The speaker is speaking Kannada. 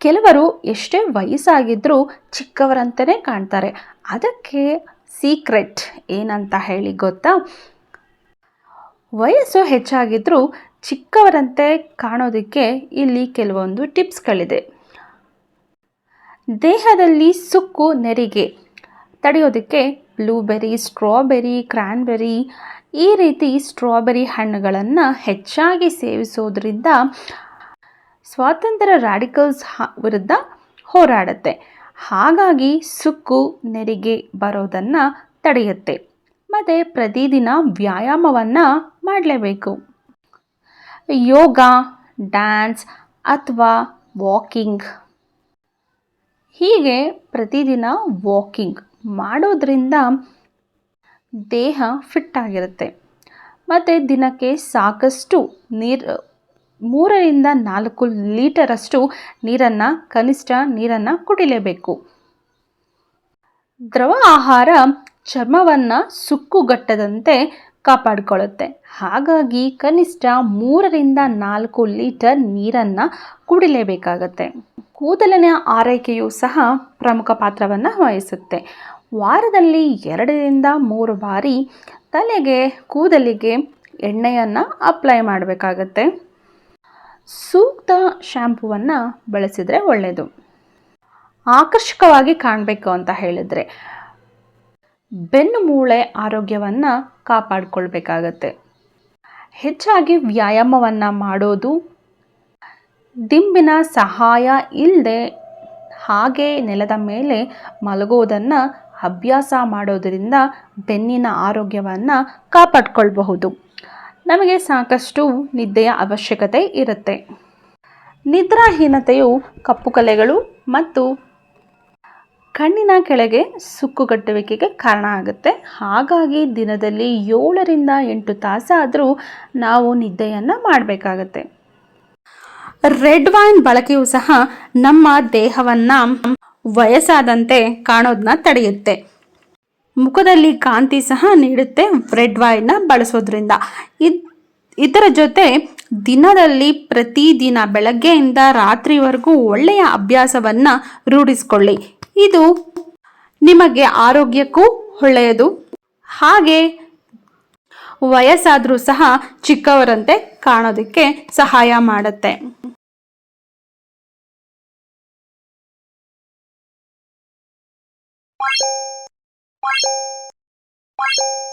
ಕೆಲವರು ಎಷ್ಟೇ ವಯಸ್ಸಾಗಿದ್ದರೂ ಚಿಕ್ಕವರಂತಲೇ ಕಾಣ್ತಾರೆ. ಅದಕ್ಕೆ ಸೀಕ್ರೆಟ್ ಏನಂತ ಹೇಳಿ ಗೊತ್ತಾ? ವಯಸ್ಸು ಹೆಚ್ಚಾಗಿದ್ದರೂ ಚಿಕ್ಕವರಂತೆ ಕಾಣೋದಕ್ಕೆ ಇಲ್ಲಿ ಕೆಲವೊಂದು ಟಿಪ್ಸ್ಗಳಿದೆ. ದೇಹದಲ್ಲಿ ಸುಕ್ಕು, ನೆರಿಗೆ ತಡೆಯೋದಕ್ಕೆ ಬ್ಲೂಬೆರಿ, ಸ್ಟ್ರಾಬೆರಿ, ಕ್ರ್ಯಾನ್ಬೆರಿ ಈ ರೀತಿ ಸ್ಟ್ರಾಬೆರಿ ಹಣ್ಣುಗಳನ್ನು ಹೆಚ್ಚಾಗಿ ಸೇವಿಸೋದ್ರಿಂದ ಸ್ವಾತಂತ್ರ್ಯ ರಾಡಿಕಲ್ಸ್ ವಿರುದ್ಧ ಹೋರಾಡುತ್ತೆ. ಹಾಗಾಗಿ ಸುಕ್ಕು ನೆರಿಗೆ ಬರೋದನ್ನು ತಡೆಯುತ್ತೆ. ಮತ್ತು ಪ್ರತಿದಿನ ವ್ಯಾಯಾಮವನ್ನು ಮಾಡಲೇಬೇಕು. ಯೋಗ, ಡ್ಯಾನ್ಸ್ ಅಥವಾ ವಾಕಿಂಗ್. ಹೀಗೆ ಪ್ರತಿದಿನ ವಾಕಿಂಗ್ ಮಾಡೋದ್ರಿಂದ ದೇಹ ಫಿಟ್ ಆಗಿರುತ್ತೆ. ಮತ್ತು ದಿನಕ್ಕೆ ಸಾಕಷ್ಟು ನೀರು ಮೂರರಿಂದ ನಾಲ್ಕು ಲೀಟರಷ್ಟು ನೀರನ್ನು, ಕನಿಷ್ಠ ನೀರನ್ನು ಕುಡಿಲೇಬೇಕು. ದ್ರವ ಆಹಾರ ಚರ್ಮವನ್ನು ಸುಕ್ಕುಗಟ್ಟದಂತೆ ಕಾಪಾಡಿಕೊಳ್ಳುತ್ತೆ ಹಾಗಾಗಿ ಕನಿಷ್ಠ ಮೂರರಿಂದ ನಾಲ್ಕು ಲೀಟರ್ ನೀರನ್ನು ಕುಡಿಲೇಬೇಕಾಗತ್ತೆ. ಕೂದಲಿನ ಆರೈಕೆಯು ಸಹ ಪ್ರಮುಖ ಪಾತ್ರವನ್ನು ವಹಿಸುತ್ತೆ. ವಾರದಲ್ಲಿ ಎರಡರಿಂದ ಮೂರು ಬಾರಿ ತಲೆಗೆ, ಕೂದಲಿಗೆ ಎಣ್ಣೆಯನ್ನು ಅಪ್ಲೈ ಮಾಡಬೇಕಾಗತ್ತೆ. ಸೂಕ್ತ ಶ್ಯಾಂಪುವನ್ನು ಬಳಸಿದರೆ ಒಳ್ಳೆಯದು ಆಕರ್ಷಕವಾಗಿ ಕಾಣಬೇಕು ಅಂತ ಹೇಳಿದರೆ ಬೆನ್ನು ಮೂಳೆ ಆರೋಗ್ಯವನ್ನು ಕಾಪಾಡಿಕೊಳ್ಬೇಕಾಗತ್ತೆ. ಹೆಚ್ಚಾಗಿ ವ್ಯಾಯಾಮವನ್ನು ಮಾಡೋದು ದಿಂಬಿನ ಸಹಾಯ ಇಲ್ಲದೆ ಹಾಗೆ ನೆಲದ ಮೇಲೆ ಮಲಗೋದನ್ನು ಅಭ್ಯಾಸ ಮಾಡೋದರಿಂದ ಬೆನ್ನಿನ ಆರೋಗ್ಯವನ್ನು ಕಾಪಾಡಿಕೊಳ್ಬಹುದು. ನಮಗೆ ಸಾಕಷ್ಟು ನಿದ್ದೆಯ ಅವಶ್ಯಕತೆ ಇರುತ್ತೆ. ನಿದ್ರಾಹೀನತೆಯು ಕಪ್ಪು ಕಲೆಗಳು ಮತ್ತು ಕಣ್ಣಿನ ಕೆಳಗೆ ಸುಕ್ಕುಗಟ್ಟುವಿಕೆಗೆ ಕಾರಣ ಆಗುತ್ತೆ. ಹಾಗಾಗಿ ದಿನದಲ್ಲಿ ಏಳರಿಂದ ಎಂಟು ತಾಸಾದರೂ ನಾವು ನಿದ್ದೆಯನ್ನು ಮಾಡಬೇಕಾಗತ್ತೆ. ರೆಡ್ ವೈನ್ ಬಳಕೆಯು ಸಹ ನಮ್ಮ ದೇಹವನ್ನು ವಯಸ್ಸಾದಂತೆ ಕಾಣೋದನ್ನ ತಡೆಯುತ್ತೆ. ಮುಖದಲ್ಲಿ ಕಾಂತಿ ಸಹ ನೀಡುತ್ತೆ ರೆಡ್ ವೈನ್ನ ಬಳಸೋದ್ರಿಂದ. ಇದರ ಜೊತೆ ದಿನದಲ್ಲಿ ಪ್ರತಿದಿನ ಬೆಳಗ್ಗೆಯಿಂದ ರಾತ್ರಿವರೆಗೂ ಒಳ್ಳೆಯ ಅಭ್ಯಾಸವನ್ನು ರೂಢಿಸಿಕೊಳ್ಳಿ. ಇದು ನಿಮಗೆ ಆರೋಗ್ಯಕ್ಕೂ ಒಳ್ಳೆಯದು. ಹಾಗೆ ವಯಸ್ಸಾದರೂ ಸಹ ಚಿಕ್ಕವರಂತೆ ಕಾಣೋದಕ್ಕೆ ಸಹಾಯ ಮಾಡುತ್ತೆ. Bye.